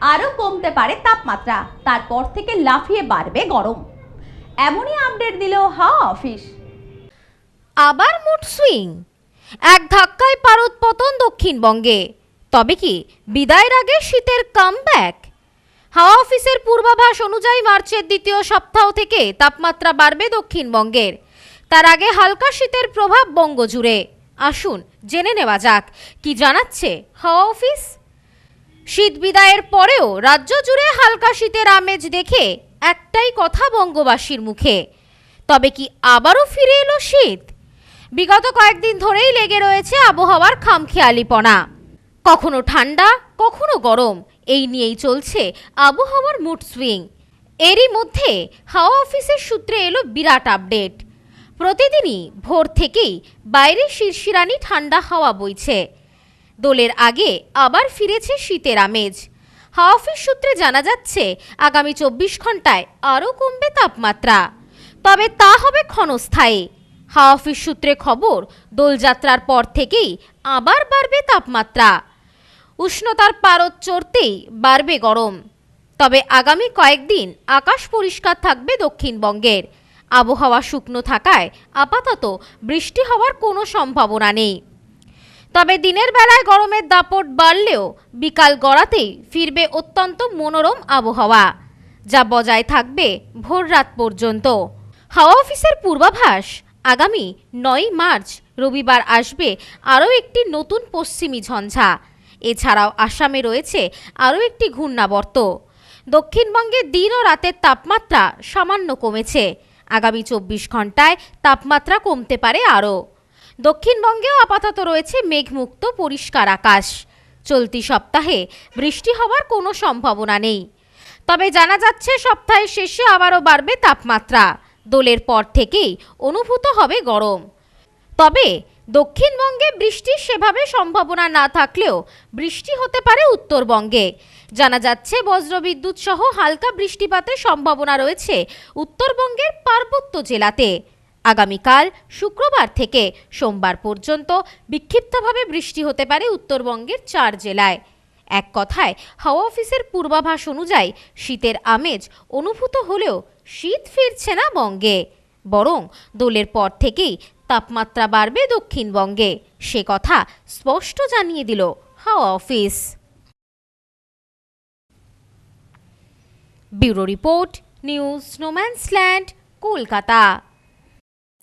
আরও কমতে পারে তাপমাত্রা, তারপর থেকে লাফিয়ে বাড়বে গরম। এমনই আপডেট দিল হাওয়া অফিস। আবার মুড সুইং। এক ধাক্কায় পারদ পতন দক্ষিণবঙ্গে। তবে কি, বিদায়ের আগে শীতের কামব্যাক? হাওয়া অফিসের পূর্বাভাস অনুযায়ী মার্চের দ্বিতীয় সপ্তাহ থেকে তাপমাত্রা বাড়বে দক্ষিণবঙ্গের। তার আগে হালকা শীতের প্রভাব বঙ্গজুড়ে। আসুন, জেনে নেওয়া যাক। কি জানাচ্ছে হাওয়া অফিস? শীত বিদায়ের পরেও রাজ্য জুড়ে হালকা শীতের আমেজ দেখে একটাই কথা বঙ্গবাসীর মুখে। তবে কি আবারও ফিরে এলো শীত? বিগত কয়েকদিন ধরেই লেগে রয়েছে আবহাওয়ার খামখেয়ালিপনা। কখনো ঠান্ডা, কখনো গরম, এই নিয়েই চলছে আবহাওয়ার মুড সুইং এরই মধ্যে হাওয়া অফিসের সূত্রে এলো বিরাট আপডেট প্রতিদিনই ভোর থেকেই বাইরে শিরশিরানি ঠান্ডা হাওয়া বইছে। দোলের আগে আবার ফিরেছে শীতের আমেজ। হাওয়া অফিস সূত্রে জানা যাচ্ছে, আগামী চব্বিশ ঘন্টায় আরও কমবে তাপমাত্রা। তবে তা হবে ক্ষণস্থায়ী। হাওয়া অফিস সূত্রে খবর দোলযাত্রার পর থেকেই আবার বাড়বে তাপমাত্রা। উষ্ণতার পারদ চড়তেই বাড়বে গরম। তবে আগামী কয়েকদিন আকাশ পরিষ্কার থাকবে দক্ষিণবঙ্গের। আবহাওয়া শুকনো থাকায় আপাতত বৃষ্টি হওয়ার কোনো সম্ভাবনা নেই। তবে দিনের বেলায় গরমের দাপট বাড়লেও বিকাল গড়াতেই ফিরবে অত্যন্ত মনোরম আবহাওয়া, যা বজায় থাকবে ভোর রাত পর্যন্ত। হাওয়া অফিসের পূর্বাভাস, আগামী নয় মার্চ, রবিবার আসবে আরও একটি নতুন পশ্চিমী ঝঞ্ঝা। এছাড়াও আসামে রয়েছে আরও একটি ঘূর্ণাবর্ত। দক্ষিণবঙ্গে দিন ও রাতের তাপমাত্রা সামান্য কমেছে। আগামী চব্বিশ ঘন্টায় তাপমাত্রা কমতে পারে আরও। দক্ষিণবঙ্গেও আপাতত রয়েছে মেঘমুক্ত, পরিষ্কার আকাশ। চলতি সপ্তাহে বৃষ্টি হওয়ার কোনো সম্ভাবনা নেই। তবে জানা যাচ্ছে, সপ্তাহের শেষে আবারও বাড়বে তাপমাত্রা। দোলের পর থেকেই অনুভূত হবে গরম। তবে দক্ষিণবঙ্গে বৃষ্টির সেভাবে সম্ভাবনা না থাকলেও বৃষ্টি হতে পারে উত্তরবঙ্গে। জানা যাচ্ছে, বজ্রবিদ্যুৎ সহ হালকা বৃষ্টিপাতের সম্ভাবনা রয়েছে উত্তরবঙ্গের পার্বত্য জেলাতে। আগামীকাল, শুক্রবার থেকে সোমবার পর্যন্ত বিক্ষিপ্তভাবে বৃষ্টি হতে পারে উত্তরবঙ্গের চার জেলায়। এক কথায়, হাওয়া অফিসের পূর্বাভাস অনুযায়ী শীতের আমেজ অনুভূত হলেও শীত ফিরছে না বঙ্গে, বরং দোলের পর থেকেই তাপমাত্রা বাড়বে দক্ষিণবঙ্গে, সে কথা স্পষ্ট জানিয়ে দিল হাওয়া office. Bureau report, news স্নোম্যান্সল্যান্ড Kolkata.